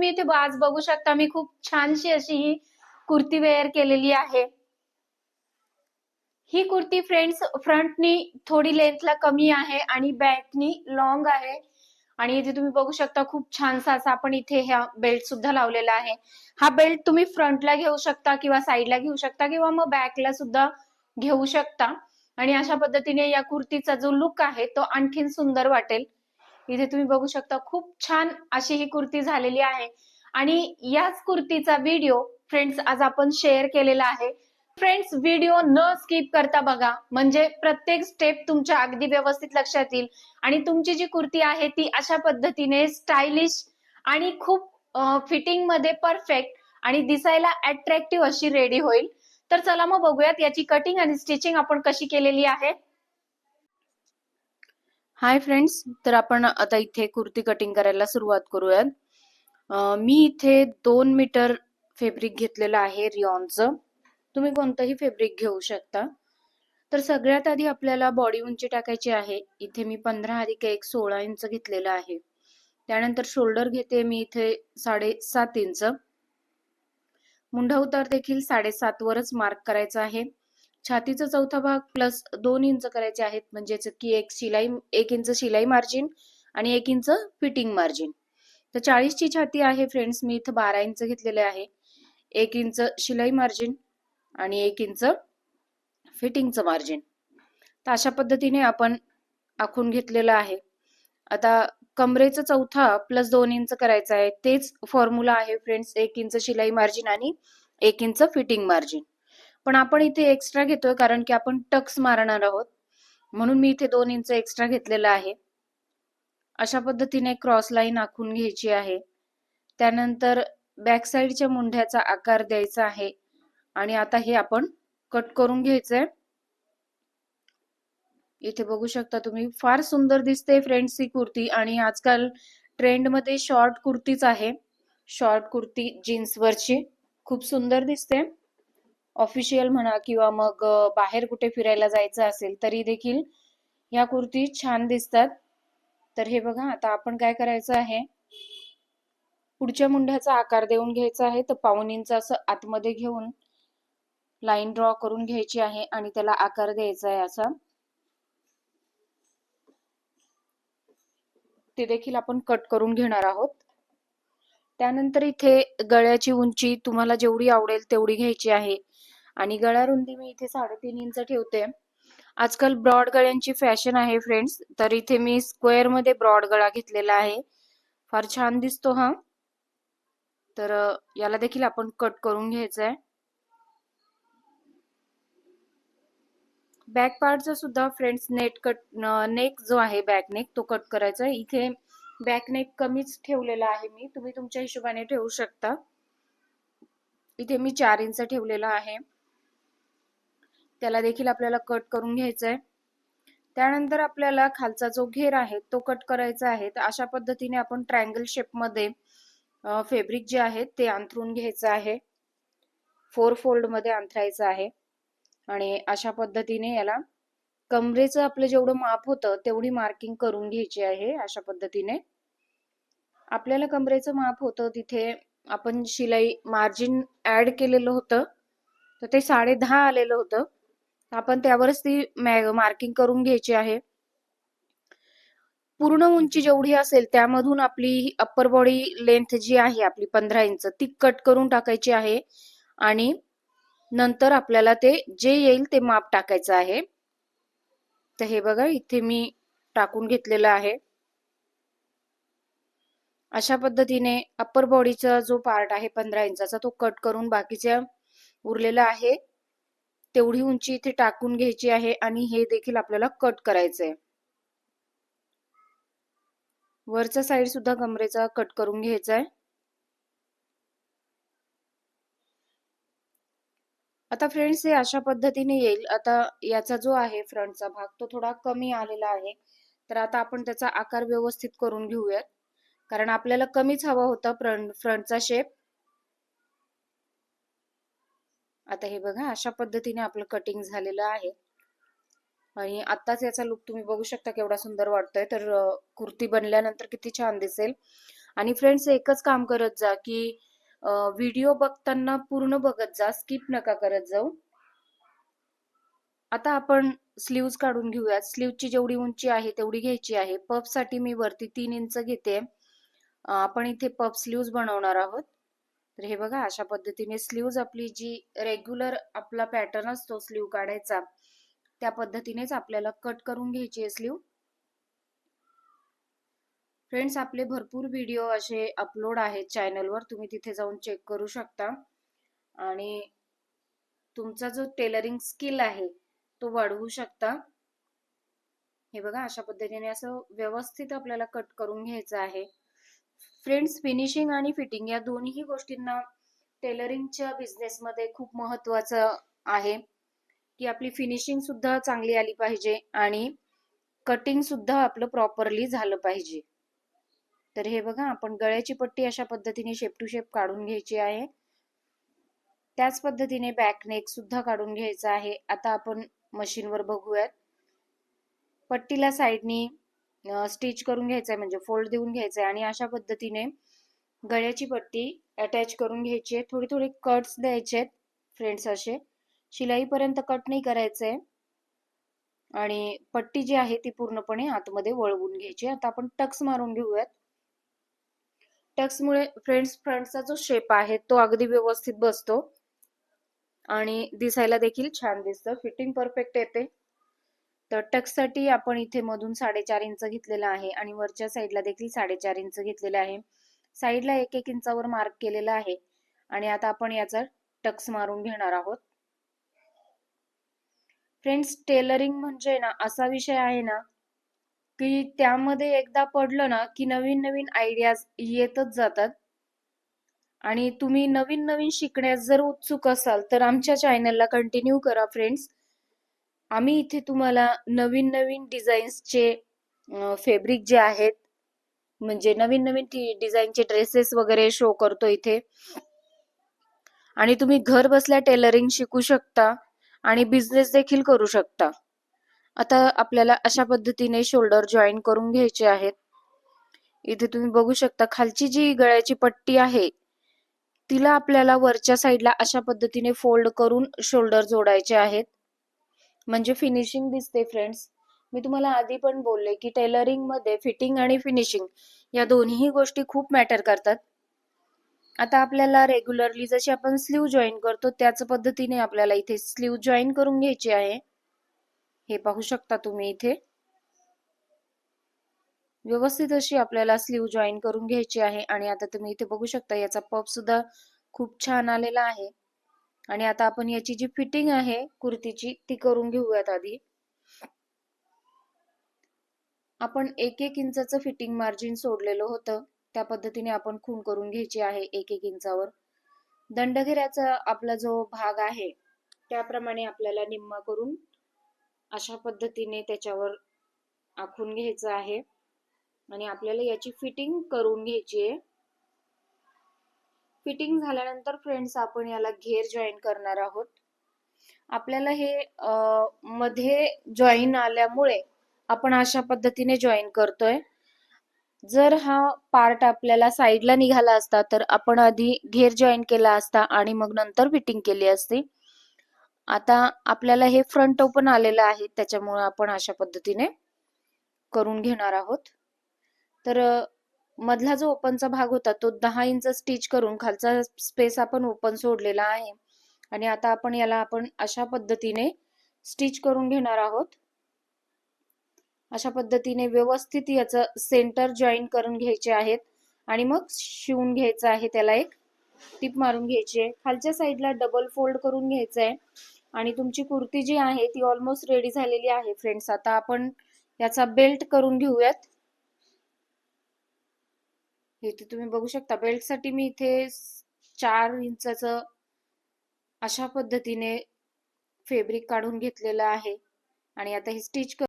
तुम्ही इथे आज बघू शकता मी खूप छानशी अशी ही कुर्ती वेअर केलेली आहे. ही कुर्ती फ्रेंड्स फ्रंटनी थोडी लेंथला कमी आहे आणि बॅकनी लॉंग आहे. आणि इथे तुम्ही बघू शकता खूप छानसा असा आपण इथे ह्या बेल्ट सुद्धा लावलेला आहे. हा बेल्ट तुम्ही फ्रंटला घेऊ शकता किंवा साईडला घेऊ शकता किंवा मग बॅकला सुद्धा घेऊ शकता. आणि अशा पद्धतीने या कुर्तीचा जो लुक आहे तो आणखीन सुंदर वाटेल. इथे तुम्ही बघू शकता खूप छान अशी ही कुर्ती झालेली आहे. आणि याच कुर्तीचा व्हिडिओ फ्रेंड्स आज आपण शेअर केलेला आहे. फ्रेंड्स व्हिडिओ न स्किप करता बघा. म्हणजे प्रत्येक स्टेप तुमच्या अगदी व्यवस्थित लक्षात येईल. आणि तुमची जी कुर्ती आहे ती अशा पद्धतीने स्टायलिश आणि खूप फिटिंगमध्ये परफेक्ट आणि दिसायला अट्रॅक्टिव्ह अशी रेडी होईल. तर चला मग बघूयात याची कटिंग आणि स्टिचिंग आपण कशी केलेली आहे. हाय फ्रेंड्स तर आपण आता इथे कुर्ती कटिंग करायला सुरुवात करूयात. मी इथे दोन मीटर फेब्रिक घेतलेलं आहे रिऑनचं तुम्ही कोणतंही फेब्रिक घेऊ शकता. तर सगळ्यात आधी आपल्याला बॉडी उंची टाकायची आहे. इथे मी पंधरा अधिक एक सोळा इंच घेतलेलं आहे. त्यानंतर शोल्डर घेते मी इथे साडेसात इंच. मुंढा उतार देखील साडेसात वरच मार्क करायचा आहे. छातीचा चौथा भाग प्लस दोन इंच करायचे आहेत. म्हणजेच की एक शिलाई एक इंच शिलाई मार्जिन आणि एक इंच फिटिंग मार्जिन तर चाळीसची छाती आहे फ्रेंड्स मी इथं बारा इंच घेतलेले आहे. एक इंच शिलाई मार्जिन आणि एक इंच फिटिंगचं मार्जिन तर अशा पद्धतीने आपण आखून घेतलेलं आहे. आता कमरेचं चौथा प्लस दोन इंच करायचं आहे. तेच फॉर्म्युला आहे फ्रेंड्स एक इंच शिलाई मार्जिन आणि एक इंच फिटिंग मार्जिन पण आपण इथे एक्स्ट्रा घेतोय कारण की आपण टक्स मारणार आहोत. म्हणून मी इथे दोन इंच एक्स्ट्रा घेतलेलं आहे. अशा पद्धतीने क्रॉस लाईन आखून घ्यायची आहे. त्यानंतर बॅक साईडच्या मुंढ्याचा आकार द्यायचा आहे. आणि आता हे आपण कट करून घ्यायचंय. इथे बघू शकता तुम्ही फार सुंदर दिसते फ्रेंड्स ही कुर्ती. आणि आजकाल ट्रेंडमध्ये शॉर्ट कुर्तीच आहे. शॉर्ट कुर्ती जीन्सवरची खूप सुंदर दिसते. ऑफिशियल म्हणा किंवा मग बाहेर कुठे फिरायला जायचं असेल तरी देखील या कुर्ती छान दिसतात. तर हे बघा आता आपण काय करायचं आहे? पुढच्या मुंढ्याचा आकार देऊन घ्यायचा आहे. तर पाऊन इंच असं आतमध्ये घेऊन लाईन ड्रॉ करून घ्यायची आहे आणि त्याला आकार द्यायचा आहे असा. ते देखील आपण कट करून घेणार आहोत. त्यानंतर इथे गळ्याची उंची तुम्हाला जेवढी आवडेल तेवढी घ्यायची आहे. आणि गळा रुंदी मी इथे साडेतीन इंच ठेवते. आजकाल ब्रॉड गळ्यांची फॅशन आहे फ्रेंड्स तर इथे मी स्क्वेअरमध्ये ब्रॉड गळा घेतलेला आहे. फार छान दिसतो हा. तर याला देखील आपण कट करून घ्यायचा आहे बॅक पार्टचा सुद्धा फ्रेंड्स नेट कट नेक जो आहे बॅक नेक तो कट करायचा आहे. इथे बॅक नेक कमीच ठेवलेला आहे मी. तुम्ही तुमच्या हिशोबाने ठेवू शकता. इथे मी चार इंच ठेवलेला आहे. त्याला देखील आपल्याला कट करून घ्यायचं आहे त्यानंतर आपल्याला खालचा जो घेर आहे तो कट करायचा आहे. तर अशा पद्धतीने आपण ट्रायंगल शेपमध्ये फेब्रिक जे आहे ते अंथरून घ्यायचं आहे. फोर फोल्डमध्ये अंथरायचं आहे. आणि अशा पद्धतीने याला कमरेचं आपलं जेवढं माप होतं तेवढी मार्किंग करून घ्यायची आहे अशा पद्धतीने. आपल्याला कमरेचं माप होतं तिथे आपण शिलाई मार्जिन ऍड केलेलं होतं. तर ते साडे दहा आलेलं होतं. आपण त्यावरच ती मार्किंग करून घ्यायची आहे. पूर्ण उंची जेवढी असेल त्यामधून आपली अप्पर बॉडी लेंथ जी आहे आपली पंधरा इंच ती कट करून टाकायची आहे. आणि नंतर आपल्याला ते जे येईल ते माप टाकायचं आहे. तर हे बघा इथे मी टाकून घेतलेलं आहे. अशा पद्धतीने अप्पर बॉडीचा जो पार्ट आहे पंधरा इंचाचा तो कट करून बाकीच्या उरलेला आहे. तेवढी उंची इथे टाकून घ्यायची आहे आणि हे देखील आपल्याला कट करायचंय. वरचा साईड सुद्धा कमरेचा कट करून घ्यायचा आहे आता फ्रेंड्स हे अशा पद्धतीने येईल. आता याचा जो आहे फ्रंटचा भाग तो थोडा कमी आलेला आहे. तर आता आपण त्याचा आकार व्यवस्थित करून घेऊयात. कारण आपल्याला कमीच हवा होता फ्रंट फ्रंटचा शेप आता हे बघा अशा पद्धतीने आपलं कटिंग झालेलं आहे. आणि आत्ताच याचा लुक तुम्ही बघू शकता केवढा सुंदर वाटतोय. तर कुर्ती बनल्यानंतर किती छान दिसेल. आणि फ्रेंड्स एकच काम करत जा की व्हिडिओ बघताना पूर्ण बघत जा. स्किप नका करत जाऊ. आता आपण स्लीव्ज काढून घेऊयात. स्लीवची जेवढी उंची आहे तेवढी घ्यायची आहे. पफसाठी मी वरती तीन इंच घेते. आपण इथे पफ स्लीव्ज बनवणार आहोत. तर हे बघा अशा पद्धतीने स्लीव्ज आपली जी रेग्युलर आपला पॅटर्न असतो स्लीव काढायचा त्या पद्धतीनेच आपल्याला कट करून घ्यायची आहे स्लीव फ्रेंड्स आपले भरपूर व्हिडिओ असे अपलोड आहेत चॅनलवर तुम्ही तिथे जाऊन चेक करू शकता. आणि तुमचा जो टेलरिंग स्किल आहे तो वाढवू शकता. हे बघा अशा पद्धतीने असं व्यवस्थित आपल्याला कट करून घ्यायचं आहे. फ्रेंड्स फिनिशिंग आणि फिटिंग या दोन्ही गोष्टींना टेलरिंगच्या बिझनेसमध्ये खूप महत्वाचं आहे. की आपली फिनिशिंग सुद्धा चांगली आली पाहिजे आणि कटिंग सुद्धा आपलं प्रॉपरली झालं पाहिजे. तर हे बघा आपण गळ्याची पट्टी अशा पद्धतीने शेप टू शेप काढून घ्यायची आहे. त्याच पद्धतीने बॅक नेक सुद्धा काढून घ्यायचा आहे. आता आपण मशीनवर बघूयात. पट्टीला साईडनी स्टिच करून घ्यायचंय म्हणजे फोल्ड देऊन घ्यायचंय आणि अशा पद्धतीने गळ्याची पट्टी अटॅच करून घ्यायची आहे. थोडी थोडी कट्स द्यायचे आहेत फ्रेंड्स असे. शिलाईपर्यंत कट नाही करायचंय. आणि पट्टी जी आहे ती पूर्णपणे आतमध्ये वळवून घ्यायची आता आपण टक्स मारून घेऊयात. टक्समुळे फ्रेंड्स फ्रंटचा जो शेप आहे तो अगदी व्यवस्थित बसतो. आणि दिसायला देखील छान दिसतं. फिटिंग परफेक्ट येते. तर टक्ससाठी आपण इथे मधून साडेचार इंच घेतलेला आहे आणि वरच्या साईडला देखील साडेचार इंच घेतलेला आहे. साईडला एक एक इंचावर मार्क केलेला आहे आणि आता आपण याचा टक्स मारून घेणार आहोत. फ्रेंड्स टेलरिंग म्हणजे ना असा विषय आहे ना की त्यामध्ये एकदा पडलं ना की नवीन नवीन आयडियाज येतच जातात. आणि तुम्ही नवीन नवीन शिकण्यास जर उत्सुक असाल तर आमच्या चॅनलला कंटिन्यू करा फ्रेंड्स आम्ही इथे तुम्हाला नवीन नवीन डिझाईन्सचे फेब्रिक जे आहेत म्हणजे नवीन नवीन डिझाईनचे ड्रेसेस वगैरे शो करतो इथे. आणि तुम्ही घर बसल्या टेलरिंग शिकू शकता आणि बिझनेस देखील करू शकता. आता आपल्याला अशा पद्धतीने शोल्डर जॉईन करून घ्यायचे आहेत. इथे तुम्ही बघू शकता खालची जी गळ्याची पट्टी आहे तिला आपल्याला वरच्या साईडला अशा पद्धतीने फोल्ड करून शोल्डर जोडायचे आहेत. म्हणजे फिनिशिंग दिसते फ्रेंड्स मी तुम्हाला आधी पण बोलले की टेलरिंगमध्ये फिटिंग आणि फिनिशिंग या दोन्ही गोष्टी खूप मॅटर करतात. आता आपल्याला रेग्युलरली जशी आपण स्लीव जॉईन करतो त्याच पद्धतीने आपल्याला इथे स्लीव जॉईन करून घ्यायची आहे. हे पाहू शकता तुम्ही इथे. व्यवस्थित अशी आपल्याला स्लीव जॉईन करून घ्यायची आहे आणि आता तुम्ही इथे बघू शकता याचा पप सुद्धा खूप छान आलेला आहे. आणि आता आपण याची जी फिटिंग आहे कुर्तीची ती करून घेऊयात आधी. आपण एक एक इंचाचं फिटिंग मार्जिन सोडलेलं होतं. त्या पद्धतीने आपण खून करून घ्यायची आहे एक एक इंचावर. दंडघेऱ्याचा आपला जो भाग आहे त्याप्रमाणे आपल्याला निम्मा करून अशा पद्धतीने त्याच्यावर आखून घ्यायचं आहे. आणि आपल्याला याची फिटिंग करून घ्यायची आहे. फिटिंग झाल्यानंतर फ्रेंड्स आपण याला घेर जॉईन करणार आहोत. आपल्याला हे मध्ये जॉईन आल्यामुळे आपण अशा पद्धतीने जॉईन करतोय. जर हा पार्ट आपल्याला साईडला निघाला असता तर आपण आधी घेर जॉईन केला असता आणि मग नंतर फिटिंग केली असती. आता आपल्याला हे फ्रंट ओपन आलेलं आहे त्याच्यामुळे आपण अशा पद्धतीने करून घेणार आहोत. तर मधला जो ओपनचा भाग होता तो दहा इंच स्टिच करून खालचा स्पेस आपण ओपन सोडलेला आहे. आणि आता आपण याला आपण अशा पद्धतीने स्टिच करून घेणार आहोत. अशा पद्धतीने व्यवस्थित याचं सेंटर जॉईन करून घ्यायचे आहेत. आणि मग शिवून घ्यायचं आहे त्याला एक टिप मारून घ्यायची आहे. खालच्या साईडला डबल फोल्ड करून घ्यायचं आहे. आणि तुमची कुर्ती जी आहे ती ऑलमोस्ट रेडी झालेली आहे फ्रेंड्स आता आपण याचा बेल्ट करून घेऊयात. इथे तुम्ही बघू शकता बेल्टसाठी मी इथे चार इंचाचं अशा पद्धतीने फेब्रिक काढून घेतलेलं आहे. आणि आता हे स्टिच